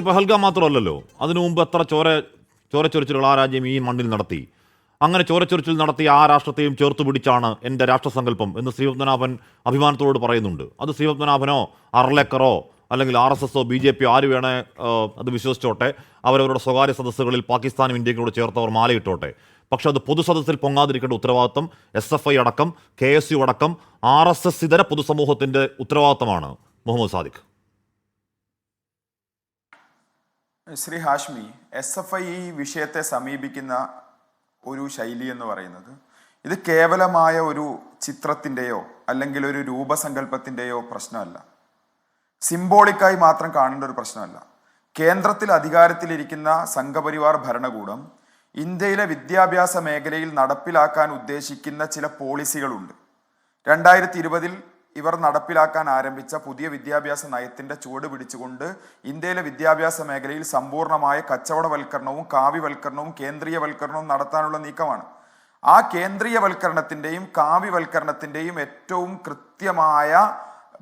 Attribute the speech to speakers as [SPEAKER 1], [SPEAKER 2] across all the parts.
[SPEAKER 1] പഹൽഗാം മാത്രമല്ലല്ലോ. അതിനു മുമ്പ് എത്ര ചോര ചോരച്ചൊരിച്ചിലുകൾ ആ രാജ്യം ഈ മണ്ണിൽ നടത്തി. അങ്ങനെ ചോരച്ചൊരിച്ചിൽ നടത്തിയ ആ രാഷ്ട്രത്തെയും ചേർത്ത് പിടിച്ചാണ് എന്റെ രാഷ്ട്രസങ്കല്പം എന്ന് ശ്രീപത്മനാഭൻ അഭിമാനത്തോട് പറയുന്നുണ്ട്. അത് ശ്രീപത്മനാഭനോ അർലേക്കറോ അല്ലെങ്കിൽ ആർ എസ് എസോ ബി ജെ പിയോ ആര് വേണേ അത് വിശ്വസിച്ചോട്ടെ. അവരവരുടെ സ്വകാര്യ സദസ്സുകളിൽ പാകിസ്ഥാനും ഇന്ത്യയും കൂടെ ചേർത്തവർ മാലയിട്ടോട്ടെ. പക്ഷെ അത് പൊതുസദസ്സിൽ പൊങ്ങാതിരിക്കേണ്ട ഉത്തരവാദിത്തം എസ് എഫ് ഐ അടക്കം കെ എസ് യു അടക്കം ആർ എസ് എസ് ഇതര പൊതുസമൂഹത്തിന്റെ ഉത്തരവാദിത്തമാണ് Muhammad Sadiq.
[SPEAKER 2] Shri Hashmi S F I ഈ വിഷയത്തെ സമീപിക്കുന്ന ഒരു ശൈലി എന്ന് പറയുന്നത് ഇത് കേവലമായ ഒരു ചിത്രത്തിന്റെയോ അല്ലെങ്കിൽ ഒരു രൂപസങ്കല്പത്തിന്റെയോ പ്രശ്നമല്ല. സിംബോളിക്കായി മാത്രം കാണേണ്ട ഒരു പ്രശ്നമല്ല. കേന്ദ്രത്തിൽ അധികാരത്തിലിരിക്കുന്ന സംഘപരിവാർ ഭരണകൂടം ഇന്ത്യയിലെ വിദ്യാഭ്യാസ മേഖലയിൽ നടപ്പിലാക്കാൻ ഉദ്ദേശിക്കുന്ന ചില പോളിസികളുണ്ട്. രണ്ടായിരത്തി ഇരുപതിൽ ഇവർ നടപ്പിലാക്കാൻ ആരംഭിച്ച പുതിയ വിദ്യാഭ്യാസ നയത്തിന്റെ ചുവട് പിടിച്ചുകൊണ്ട് ഇന്ത്യയിലെ വിദ്യാഭ്യാസ മേഖലയിൽ സമ്പൂർണമായ കച്ചവടവൽക്കരണവും കാവ്യവൽക്കരണവും കേന്ദ്രീയവൽക്കരണവും നടത്താനുള്ള നീക്കമാണ്. ആ കേന്ദ്രീയവൽക്കരണത്തിന്റെയും കാവ്യവൽക്കരണത്തിന്റെയും ഏറ്റവും കൃത്യമായ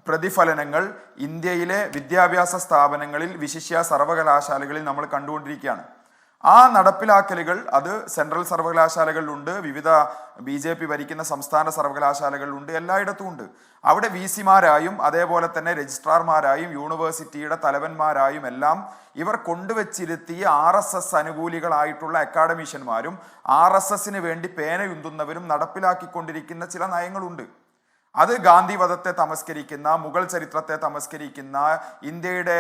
[SPEAKER 2] പ്രതിഫലനങ്ങൾ ഇന്ത്യയിലെ വിദ്യാഭ്യാസ സ്ഥാപനങ്ങളിൽ വിശിഷ്യ സർവകലാശാലകളിൽ നമ്മൾ കണ്ടുകൊണ്ടിരിക്കുകയാണ്. ആ നടപ്പിലാക്കലുകൾ അത് സെൻട്രൽ സർവകലാശാലകളിലുണ്ട് വിവിധ ബി ജെ പി ഭരിക്കുന്ന സംസ്ഥാന സർവകലാശാലകളിലുണ്ട് എല്ലായിടത്തും ഉണ്ട് അവിടെ വി സിമാരായും അതേപോലെ തന്നെ രജിസ്ട്രാർമാരായും യൂണിവേഴ്സിറ്റിയുടെ തലവന്മാരായും എല്ലാം ഇവർ കൊണ്ടുവച്ചിരുത്തിയ ആർ എസ് എസ് അനുകൂലികളായിട്ടുള്ള അക്കാഡമീഷ്യന്മാരും ആർ എസ് എസിന് വേണ്ടി പേനയുന്തുന്നവരും നടപ്പിലാക്കിക്കൊണ്ടിരിക്കുന്ന ചില നയങ്ങളുണ്ട്. അത് ഗാന്ധിവധത്തെ തമസ്കരിക്കുന്ന മുഗൾ ചരിത്രത്തെ തമസ്കരിക്കുന്ന ഇന്ത്യയുടെ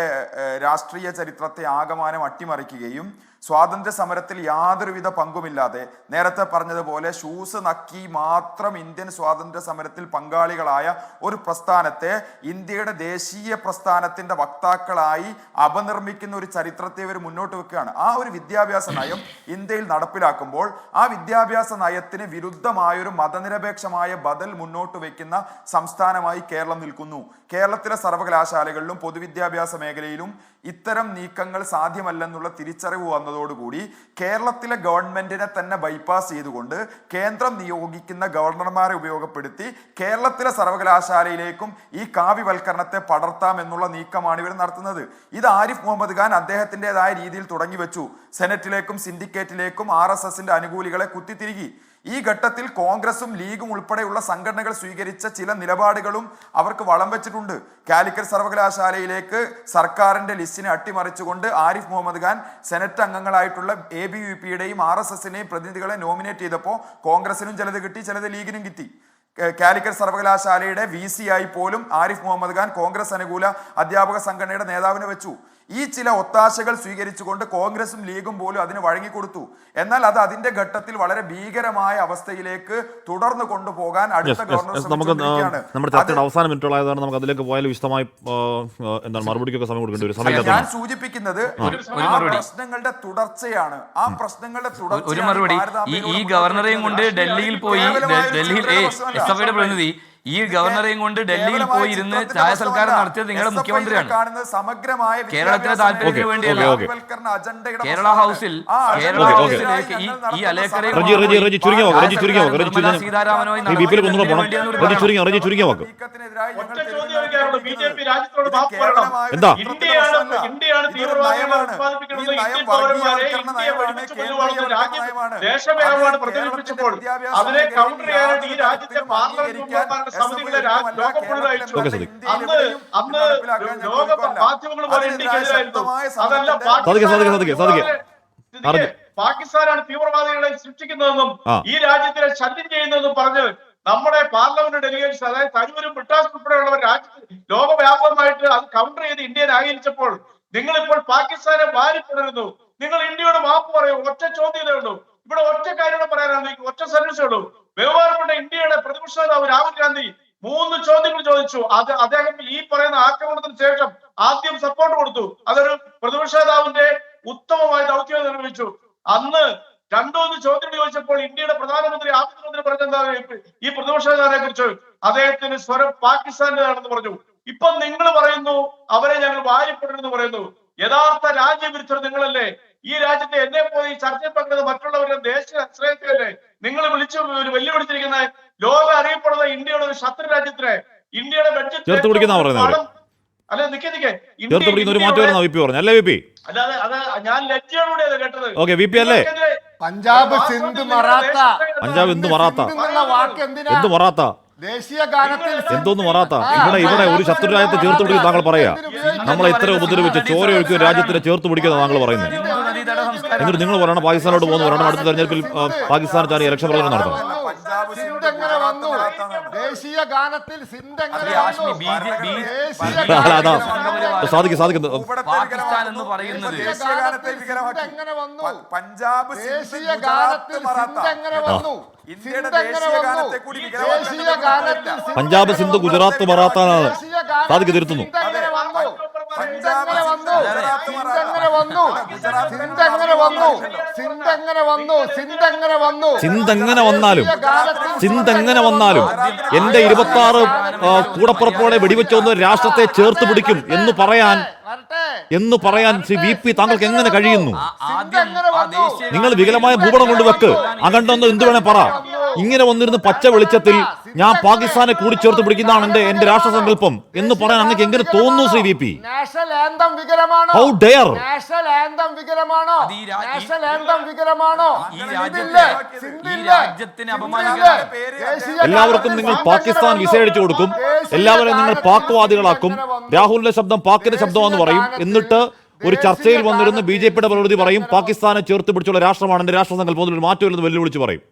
[SPEAKER 2] രാഷ്ട്രീയ ചരിത്രത്തെ ആകമാനം അട്ടിമറിക്കുകയും സ്വാതന്ത്ര്യ സമരത്തിൽ യാതൊരുവിധ പങ്കുമില്ലാതെ നേരത്തെ പറഞ്ഞതുപോലെ ഷൂസ് നക്കി മാത്രം ഇന്ത്യൻ സ്വാതന്ത്ര്യ സമരത്തിൽ പങ്കാളികളായ ഒരു പ്രസ്ഥാനത്തെ ഇന്ത്യയുടെ ദേശീയ പ്രസ്ഥാനത്തിന്റെ വക്താക്കളായി അപനിർമ്മിക്കുന്ന ഒരു ചരിത്രത്തെ ഇവർ മുന്നോട്ട് വെക്കുകയാണ്. ആ ഒരു വിദ്യാഭ്യാസ നയം ഇന്ത്യയിൽ നടപ്പിലാക്കുമ്പോൾ ആ വിദ്യാഭ്യാസ നയത്തിന് വിരുദ്ധമായ ഒരു മതനിരപേക്ഷമായ ബദൽ മുന്നോട്ട് വയ്ക്കുന്ന സംസ്ഥാനമായി കേരളം നിൽക്കുന്നു. കേരളത്തിലെ സർവകലാശാലകളിലും പൊതുവിദ്യാഭ്യാസ മേഖലയിലും ഇത്തരം നീക്കങ്ങൾ സാധ്യമല്ലെന്നുള്ള തിരിച്ചറിവ് വന്നതോടുകൂടി കേരളത്തിലെ ഗവൺമെന്റിനെ തന്നെ ബൈപ്പാസ് ചെയ്തുകൊണ്ട് കേന്ദ്രം നിയോഗിക്കുന്ന ഗവർണർമാരെ ഉപയോഗപ്പെടുത്തി കേരളത്തിലെ സർവകലാശാലയിലേക്കും ഈ കാവ്യവൽക്കരണത്തെ പടർത്താം എന്നുള്ള നീക്കമാണ് ഇവർ നടത്തുന്നത്. ഇത് ആരിഫ് മുഹമ്മദ് ഖാൻ അദ്ദേഹത്തിന്റെതായ രീതിയിൽ തുടങ്ങി വെച്ചു. സെനറ്റിലേക്കും സിൻഡിക്കേറ്റിലേക്കും ആർ എസ് എസിന്റെ അനുകൂലികളെ കുത്തിത്തിരികി. ഈ ഘട്ടത്തിൽ കോൺഗ്രസും ലീഗും ഉൾപ്പെടെയുള്ള സംഘടനകൾ സ്വീകരിച്ച ചില നിലപാടുകളും അവർക്ക് വളം വെച്ചിട്ടുണ്ട്. കാലിക്കറ്റ് സർവകലാശാലയിലേക്ക് സർക്കാരിന്റെ ലിസ്റ്റിനെ അട്ടിമറിച്ചുകൊണ്ട് ആരിഫ് മുഹമ്മദ് ഖാൻ സെനറ്റ് അംഗങ്ങളായിട്ടുള്ള എ ബി യു പിയുടെയും ആർ എസ് എസിനെയും പ്രതിനിധികളെ നോമിനേറ്റ് ചെയ്തപ്പോൾ കോൺഗ്രസിനും ചിലത് കിട്ടി ചിലത് ലീഗിനും കിട്ടി. കാലിക്കറ്റ് സർവകലാശാലയുടെ വി സി ആയി പോലും ആരിഫ് മുഹമ്മദ് ഖാൻ കോൺഗ്രസ് അനുകൂല അധ്യാപക സംഘടനയുടെ നേതാവിനെ വെച്ചു. ഈ ചില ഒത്താശകൾ സ്വീകരിച്ചുകൊണ്ട് കോൺഗ്രസും ലീഗും പോലും അതിന് വഴങ്ങിക്കൊടുത്തു. എന്നാൽ അത് അതിന്റെ ഘട്ടത്തിൽ വളരെ ഭീകരമായ അവസ്ഥയിലേക്ക് തുടർന്ന് കൊണ്ടുപോകാൻ അടുത്ത ഗവർണർ.
[SPEAKER 1] നമുക്ക്. നമ്മുടെ ചർച്ചയുടെ അവസാന മിനിറ്റുകളായതാണ് നമുക്ക് അതിലേക്ക് പോയാൽ വിശദമായി എന്താണ് മറുപടിക്കൊക്കെ സമയം കൊടുക്കേണ്ടി വരും.
[SPEAKER 2] ഞാൻ സൂചിപ്പിക്കുന്നത് ആ. പ്രശ്നങ്ങളുടെ തുടർച്ചയാണ്. ആ പ്രശ്നങ്ങളുടെ
[SPEAKER 3] മറുപടി. ഈ ഗവർണറെയും കൊണ്ട് ഡൽഹിയിൽ പോയി ഡൽഹിയിൽ പ്രതിനിധി ഈ ഗവർണറെയും കൊണ്ട് ഡൽഹിയിൽ പോയി ഇരുന്ന് ചായ സൽക്കാരം നടത്തിയത് നിങ്ങളുടെ മുഖ്യമന്ത്രിയാണ്.
[SPEAKER 2] സമഗ്രമായ
[SPEAKER 3] കേരളത്തിലെ താല്പര്യത്തിന് വേണ്ടിയല്ല. കേരള ഹൗസിൽ കേരള. ഹൗസിലേക്ക് ഈ സീതാരാമനുമായി
[SPEAKER 1] എന്താ?
[SPEAKER 4] ഇന്ത്യയാണ് തീവ്രവാദികളെ ഉത്പാദിപ്പിക്കുന്നത്. ഇന്ത്യൻ പൗരന്മാരെ ഇന്ത്യയെ വെടിവെച്ച് കൊല്ലുവാണെന്ന് പ്രചരിപ്പിച്ചപ്പോൾ അതിനെ കൗണ്ടർ ചെയ്യാനായിട്ട് ഈ രാജ്യത്തെ പാർലമെന്റ് സമിതികളെ ലോകപ്പുഴ അയച്ചു. അന്ന് അന്ന് ലോക മാധ്യമങ്ങൾ പോലെ ഇന്ത്യക്കെതിരായിരുന്നു അതല്ല. പാകിസ്ഥാനാണ് തീവ്രവാദികളെ സൃഷ്ടിക്കുന്നതെന്നും ഈ രാജ്യത്തിനെ ശല്യം ചെയ്യുന്നതെന്നും പറഞ്ഞ് നമ്മുടെ പാർലമെന്റ് ഡെലിഗേറ്റ്സ് അതായത് തരൂരും ബ്രിട്ടാസ് ഉൾപ്പെടെയുള്ളവർ രാജ്യത്ത് ലോകവ്യാപകമായിട്ട് അത് കൗണ്ടർ ചെയ്ത് ഇന്ത്യയെ ന്യായീകരിച്ചപ്പോൾ നിങ്ങൾ ഇപ്പോൾ പാകിസ്ഥാനെ വാരിപ്പെടുന്നു നിങ്ങൾ ഇന്ത്യയോട് മാപ്പ് പറയൂ ഒറ്റ ചോദ്യമേ ഉള്ളൂ. ഇവിടെ ഒറ്റ കാര്യങ്ങൾ പറയാനാണ് നിങ്ങൾക്ക് ഒറ്റ സർവീസ് ഉള്ളൂ. ബഹുമാനപ്പെട്ട ഇന്ത്യയുടെ പ്രതിപക്ഷ നേതാവ് രാഹുൽ ഗാന്ധി മൂന്ന് ചോദ്യങ്ങൾ ചോദിച്ചു. അത് അദ്ദേഹം ഈ പറയുന്ന ആക്രമണത്തിന് ശേഷം ആദ്യം സപ്പോർട്ട് കൊടുത്തു. അതൊരു പ്രതിപക്ഷ നേതാവിന്റെ ഉത്തമമായ ദൗത്യം നിർവഹിച്ചു. അന്ന് രണ്ടോന്ന് ചോദ്യം ചോദിച്ചപ്പോൾ ഇന്ത്യയുടെ പ്രധാനമന്ത്രി ആഭ്യന്തരമന്ത്രി പറഞ്ഞെന്താ ഈ പ്രതിപക്ഷക്കാരെ കുറിച്ച് അദ്ദേഹത്തിന് സ്വരം പാകിസ്ഥാനിലാണെന്ന് പറഞ്ഞു. ഇപ്പൊ നിങ്ങൾ പറയുന്നു അവരെ ഞങ്ങൾ വാരിപ്പെടുന്നു പറയുന്നു. യഥാർത്ഥ രാജ്യവിരുദ്ധർ നിങ്ങളല്ലേ? ഈ രാജ്യത്തെ എന്നെ പോലെ ഈ ചർച്ചയിൽ പങ്കെടുത്ത മറ്റുള്ളവരുടെ ദേശീയ ആശ്രയത്തിലല്ലേ നിങ്ങൾ വിളിച്ചു വെല്ലുവിളിച്ചിരിക്കുന്ന ലോകം അറിയപ്പെടുന്ന ഇന്ത്യയുടെ ഒരു ശത്രു രാജ്യത്തിനെ ഇന്ത്യയുടെ ബഡ്ജറ്റ്. അല്ലെ നിക്കേ നിക്കേ. അല്ലാതെ അത് ഞാൻ ലജ്ജയോടെ കേട്ടത്.
[SPEAKER 1] അല്ലേ?
[SPEAKER 5] പഞ്ചാബ് സിന്ധ് മറാത്ത
[SPEAKER 1] പഞ്ചാബ് എന്ത് മറാത്ത?
[SPEAKER 5] സിന്ധ് വാക്ക് എന്തിനാ?
[SPEAKER 1] എന്ത് മറാത്ത?
[SPEAKER 5] ദേശീയ ഗാനത്തിൽ
[SPEAKER 1] എന്തോന്ന് മറാത്ത? ഇവിടെ ഇവിടെ ഒരു ശത്രു രാജ്യത്തെ ചേർത്ത് പിടിക്കുന്ന താങ്കൾ പറയാ. നമ്മളെ ഇത്ര ഉപദ്രവിച്ച് ചോര ഒഴുക്കിയ രാജ്യത്തിനെ ചേർത്ത് പിടിക്കുന്ന താങ്കൾ പറയുന്നത്. എന്നിട്ട് നിങ്ങൾ പറയണം പാകിസ്ഥാനോട് പോകുന്നു പറയണം അടുത്ത തെരഞ്ഞെടുപ്പിൽ പാകിസ്ഥാൻ ചാരി ഇലക്ഷൻ പ്രചരണം നടത്തണം.
[SPEAKER 2] പഞ്ചാബ്
[SPEAKER 5] സിന്ധ്
[SPEAKER 2] സിന്ധ്
[SPEAKER 5] എങ്ങനെ വന്നു?
[SPEAKER 2] മറാത്ത
[SPEAKER 5] ദേശീയ ഗാനത്തിൽ സിന്ധ് എങ്ങനെ
[SPEAKER 3] അതെ, ആഷ്മി,
[SPEAKER 5] വന്നു
[SPEAKER 3] ബി ജെ- ബി-
[SPEAKER 5] ദേശീയ
[SPEAKER 1] അല്ല, അതാ
[SPEAKER 5] ഗാനത്തിൽ
[SPEAKER 1] സാധിക്കും സാധിക്കും
[SPEAKER 3] പാകിസ്ഥാൻ എന്ന് പറയുന്നത്.
[SPEAKER 5] ദേശീയ
[SPEAKER 2] ദേശീയ
[SPEAKER 5] ഗാനത്തിൽ
[SPEAKER 2] വികലമാക്കി.
[SPEAKER 5] വന്നു?
[SPEAKER 2] പഞ്ചാബ്
[SPEAKER 5] ദേശീയ ഗാനത്തിൽ
[SPEAKER 2] മറാത്ത.
[SPEAKER 5] വന്നു
[SPEAKER 2] ഇന്ത്യയുടെ
[SPEAKER 5] സിന്ധ്
[SPEAKER 1] പഞ്ചാബ് ഗുജറാത്ത് മറാത്താനാണ്.
[SPEAKER 5] സാധിക്കുന്നു
[SPEAKER 1] സാധിക്ക് തിരുത്തുന്നു
[SPEAKER 5] വന്നു.
[SPEAKER 2] ഗുജറാത്ത്
[SPEAKER 5] എങ്ങനെ വന്നു? എങ്ങനെ വന്നു? വന്നു. വന്നു?
[SPEAKER 1] വന്നാലും ചിന്ത എങ്ങനെ വന്നാലും എന്റെ ഇരുപത്തി ആറ് കൂടപ്പുറപ്പോടെ വെടിവെച്ചൊന്ന് രാഷ്ട്രത്തെ ചേർത്ത് പിടിക്കും എന്ന് പറയാൻ എന്ന് പറയാൻ ശ്രീ വി പി താങ്കൾക്ക് എങ്ങനെ കഴിയുന്നു?
[SPEAKER 3] ആദ്യം ആ ദേശീയ
[SPEAKER 1] നിങ്ങൾ വികലമായ ഭൂപടം കൊണ്ട് വെക്ക് അകണ്ടെന്ന് എന്ത് വേണേ പറ. ഇങ്ങനെ വന്നിരുന്ന് പച്ച വെളിച്ചത്തിൽ ഞാൻ പാകിസ്ഥാനെ കൂടി ചേർത്ത് പിടിക്കുന്നതാണ് എന്റെ എന്റെ രാഷ്ട്രസങ്കല്പം എന്ന് പറയാൻ അങ്ങക്ക് എങ്ങനെ തോന്നുന്നു Shri V P?
[SPEAKER 5] How dare
[SPEAKER 1] എല്ലാവർക്കും നിങ്ങൾ പാകിസ്ഥാൻ വിസ അടിച്ചു കൊടുക്കും? എല്ലാവരെയും നിങ്ങൾ പാക്വാദികളാക്കും? രാഹുലിന്റെ ശബ്ദം പാക്കിന്റെ ശബ്ദമാണെന്ന് പറയും. എന്നിട്ട് ഒരു ചർച്ചയിൽ വന്നിരുന്ന ബി ജെ പിയുടെ പ്രവൃത്തി പറയും പാകിസ്ഥാനെ ചേർത്ത് പിടിച്ചുള്ള രാഷ്ട്രമാണ് എന്റെ രാഷ്ട്രസങ്കല്പം ഒരു മാറ്റമില്ലെന്ന് വെല്ലുവിളിച്ച് പറയും.